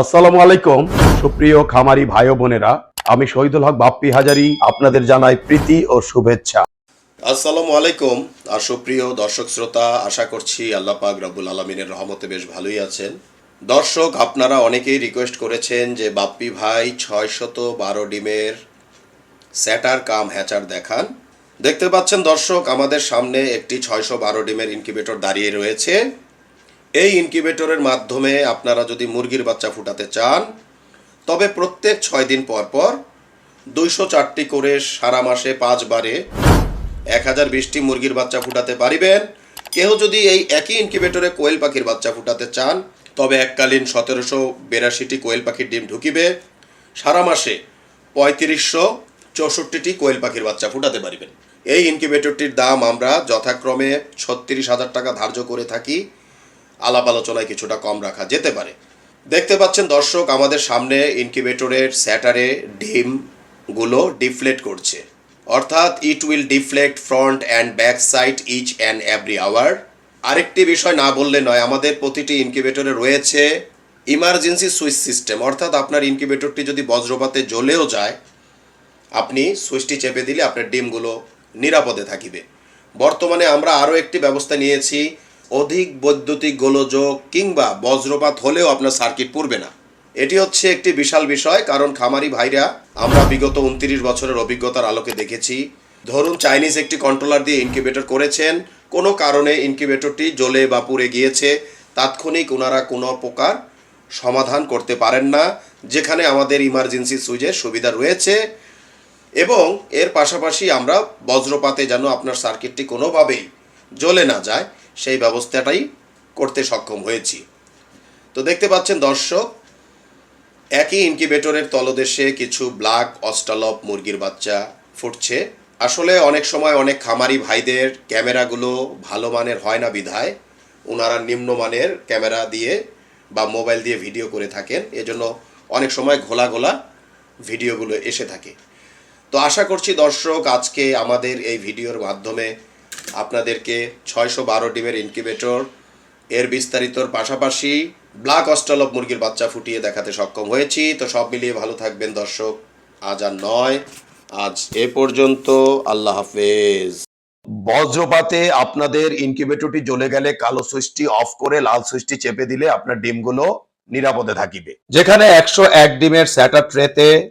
আসসালামু আলাইকুম। সুপ্রিয় খামারি ভাই বোনেরা, আমি শহীদুল হক বাপ্পি হাজারি, আপনাদের জানাই প্রীতি ও শুভেচ্ছা। আসসালামু আলাইকুম। আর সুপ্রিয় দর্শক শ্রোতা, আশা করছি আল্লাহ পাক রব্বুল আলমিনের রহমতে বেশ ভালোই আছেন। দর্শক, আপনারা অনেকেই রিকোয়েস্ট করেছেন যে বাপ্পি ভাই ছয়শত বারো ডিমের স্যাটার কাম হ্যাচার দেখান। দেখতে পাচ্ছেন দর্শক, আমাদের সামনে একটি ছয়শো বারো ডিমের ইনকিউবেটর দাঁড়িয়ে রয়েছে। এই ইনকিউবেটরের মাধ্যমে আপনারা যদি মুরগির বাচ্চা ফুটাতে চান, তবে প্রত্যেক ছয় দিন পর পর দুইশো চারটি করে সারা মাসে পাঁচবারে এক হাজার বিশটি মুরগির বাচ্চা ফুটাতে পারিবেন। কেউ যদি এই একই ইনকিউবেটরে কোয়েল পাখির বাচ্চা ফুটাতে চান, তবে এককালীন সতেরোশো বিরাশিটি কোয়েল পাখির ডিম ঢুকিবে। সারা মাসে পঁয়ত্রিশশো চৌষট্টিটি কোয়েল পাখির বাচ্চা ফুটাতে পারিবেন। এই ইনকিউবেটরটির দাম আমরা যথাক্রমে ছত্রিশ হাজার টাকা ধার্য করে থাকি। আলাপ আলোচনায় কিছুটা কম রাখা যেতে পারে। দেখতে পাচ্ছেন দর্শক, আমাদের সামনে ইনকিউবেটরের স্যাটারে ডিমগুলো ডিফ্লেট করছে। অর্থাৎ it will deflect front and back side each and every hour আরেকটি বিষয় না বললে নয়, আমাদের প্রতিটি ইনকিউবেটরে রয়েছে ইমার্জেন্সি সুইচ সিস্টেম অর্থাৎ আপনার ইনকিউবেটরটি যদি বজ্রপাতে জ্বলেও যায়, আপনি সুইচটি চেপে দিলে আপনার ডিমগুলো নিরাপদে থাকিবে। বর্তমানে আমরা আরও একটি ব্যবস্থা নিয়েছি অধিক বৈদ্যুতিক গোলযোগ কিংবা বজ্রপাত হলেও আপনার সার্কিট পড়বে না। এটি হচ্ছে একটি বিশাল বিষয়, কারণ খামারি ভাইরা, আমরা বিগত উনত্রিশ বছরের অভিজ্ঞতার আলোকে দেখেছি। ধরুন, চাইনিজ একটি কন্ট্রোলার দিয়ে ইনকিউবেটর করেছেন। কোনো কারণে ইনকিউবেটরটি জ্বলে বা পুড়ে গিয়েছে, তাৎক্ষণিক ওনারা কোনো প্রকার সমাধান করতে পারেন না, যেখানে আমাদের ইমার্জেন্সি সুইচের সুবিধা রয়েছে। এবং এর পাশাপাশি আমরা বজ্রপাতে যেন আপনার সার্কিটটি কোনোভাবেই জ্বলে না যায়। সেই ব্যবস্থাটাই করতে সক্ষম হয়েছি। তো দেখতে পাচ্ছেন দর্শক, একই ইনকিউবেটরের তলদেশে কিছু ব্ল্যাক অস্টালপ মুরগির বাচ্চা ফুটছে। আসলে অনেক সময় অনেক খামারি ভাইদের ক্যামেরাগুলো ভালো মানের হয় না বিধায়। ওনারা নিম্নমানের ক্যামেরা দিয়ে বা মোবাইল দিয়ে ভিডিও করে থাকেন। এজন্য অনেক সময় ঘোলা ঘোলা ভিডিওগুলো এসে থাকে। তো আশা করছি দর্শক, আজকে আমাদের এই ভিডিওর মাধ্যমে আপনাদেরকে ছয়শো বারো ডিমের ইনকিউবেটর এর বিস্তারিতর পাশাপাশি ব্ল্যাক অস্ট্রালভ মুরগির বাচ্চা ফুটিয়ে দেখাতে সক্ষম হয়েছি। তো সব মিলিয়ে ভালো থাকবেন দর্শক, আজ আর নয়। আজ এ পর্যন্ত, আল্লাহ হাফেজ। বজ্রপাতে আপনাদের ইনকিউবেটরটি জ্বলে গেলে কালো সুইচটি অফ করে লাল সুইচটি চেপে দিলে আপনার ডিমগুলো নিরাপদে থাকিবে। যেখানে একশো এক ডিমের স্যাটার ট্রেতে